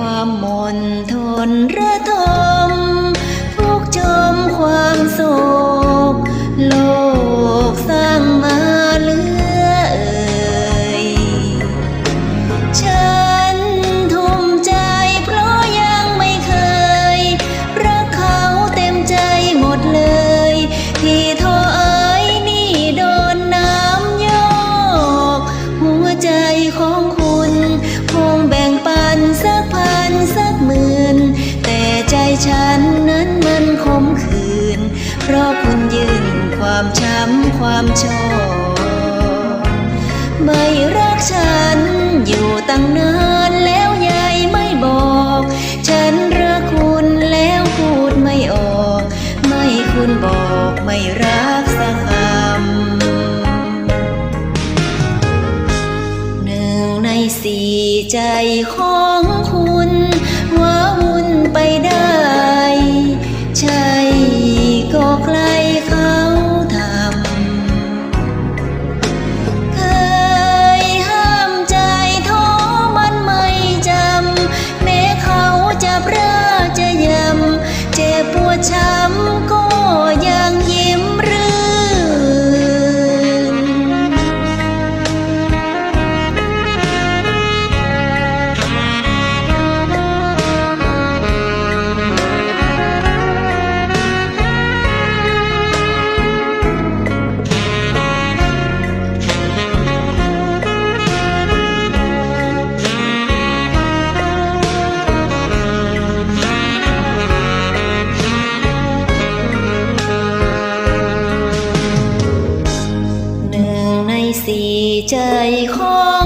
ความมนทนระทม ยืนความช้ำความชอไม่รักฉันอยู่ตั้งนานแล้วยายไม่บอก ฉันรักคุณแล้วพูดไม่ออก ไม่คุณบอกไม่รักสักคำหนึ่งในสี่ใจของคุณว่า ใจคอ